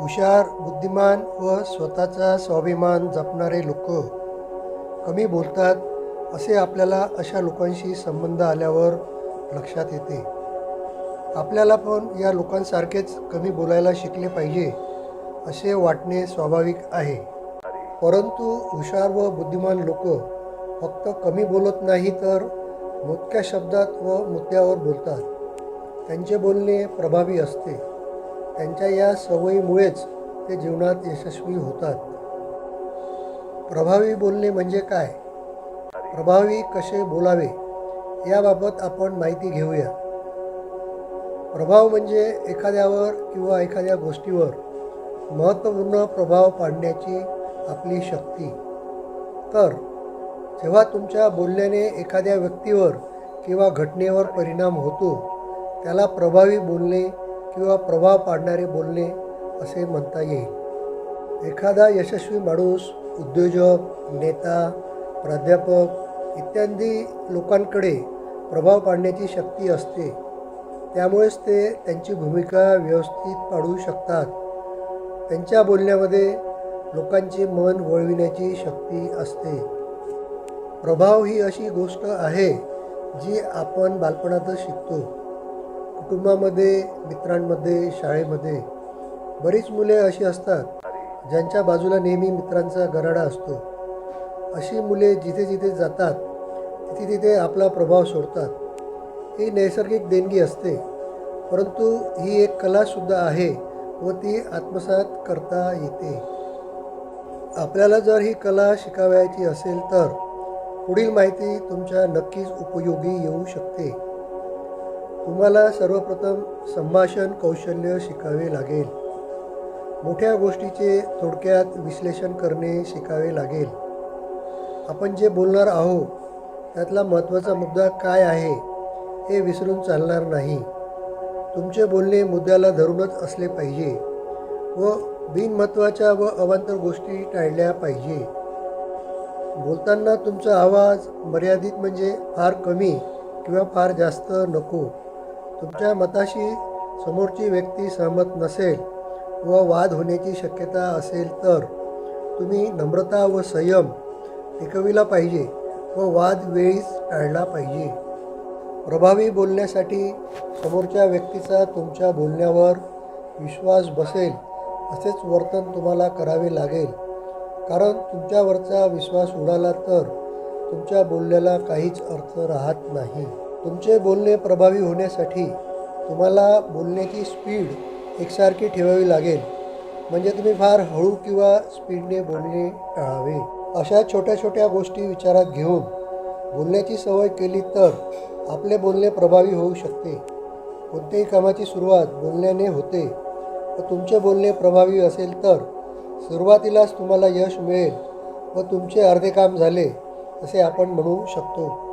हुशार बुद्धिमान व स्वतःचा स्वाभिमान जपणारे लोक. कमी बोलतात असे आपल्याला अशा लोकांशी संबंध आल्यावर लक्षात येते. आपल्याला पण या लोकांसारखेच कमी बोलायला शिकले पाहिजे असे वाटणे स्वाभाविक आहे. परंतु हुशार व बुद्धिमान लोक फक्त कमी बोलत नाही तर मोजक्या शब्दात व मुद्द्यावर बोलतात. त्यांचे बोलणे प्रभावी असते. त्यांच्या या सवयीमुळेच ते जीवनात यशस्वी होतात. प्रभावी बोलणे म्हणजे काय? प्रभावी कसे बोलावे? याबाबत आपण माहिती घेऊया. प्रभाव म्हणजे एखाद्यावर किंवा एखाद्या गोष्टीवर महत्त्वपूर्ण प्रभाव पाडण्याची आपली शक्ती. तर जेव्हा तुमच्या बोलण्याने एखाद्या व्यक्तीवर किंवा घटनेवर परिणाम होतो त्याला प्रभावी बोलणे किंवा प्रभाव पाडणारे बोलणे असे म्हणता येईल. एखादा यशस्वी माणूस उद्योजक नेता प्राध्यापक इत्यादी लोकांकडे प्रभाव पाडण्याची शक्ती असते. त्यामुळेच ते त्यांची भूमिका व्यवस्थित पाडू शकतात. त्यांच्या बोलण्यामध्ये लोकांचे मन वळविण्याची शक्ती असते. प्रभाव ही अशी गोष्ट आहे जी आपण बालपणातच शिकतो. कुटुंबामध्ये मित्रांमध्ये शाळेमध्ये बरीच मुले अशी असतात ज्यांच्या बाजूला नेहमी मित्रांचा गराडा असतो. अशी मुले जिथे जिथे जातात तिथे तिथे आपला प्रभाव सोडतात. ही नैसर्गिक देणगी असते परंतु ही एक कलासुद्धा आहे व ती आत्मसात करता येते. आपल्याला जर ही कला शिकावयाची असेल तर पुढील माहिती तुमच्या नक्कीच उपयोगी येऊ शकते. तुम्हाला सर्वप्रथम संभाषण कौशल्य शिकावे लागेल. मोठ्या गोष्टीचे थोडक्यात विश्लेषण करणे शिकावे लागेल. आपण जे बोलणार आहोत त्यातला महत्त्वाचा मुद्दा काय आहे हे विसरून चालणार नाही. तुमचे बोलणे मुद्द्याला धरूनच असले पाहिजे व बिनमहत्त्वाच्या व अवांतर गोष्टी टाळल्या पाहिजे. बोलताना तुमचा आवाज मर्यादित म्हणजे फार कमी किंवा फार जास्त नको. तुमच्या मताशी समोरची व्यक्ती सहमत नसेल व वाद होण्याची शक्यता असेल तर तुम्ही नम्रता व संयम टिकविला पाहिजे व वाद वेळीच टाळला पाहिजे. प्रभावी बोलण्यासाठी समोरच्या व्यक्तीचा तुमच्या बोलण्यावर विश्वास बसेल असेच वर्तन तुम्हाला करावे लागेल. कारण तुमच्यावरचा विश्वास उडाला तर तुमच्या बोलण्याला काहीच अर्थ राहत नाही. तुमचे बोलणे प्रभावी होण्यासाठी तुम्हाला बोलण्याची स्पीड एकसारखी ठेवावी लागेल. म्हणजे तुम्ही फार हळू किंवा स्पीडने बोलणे टाळावे. अशा छोट्या छोट्या गोष्टी विचारात घेऊन बोलण्याची सवय केली तर आपले बोलणे प्रभावी होऊ शकते. कोणत्याही कामाची सुरुवात बोलण्याने होते. व तुमचे बोलणे प्रभावी असेल तर सुरुवातीलाच तुम्हाला यश मिळेल व तुमचे अर्धे काम झाले असे आपण म्हणू शकतो.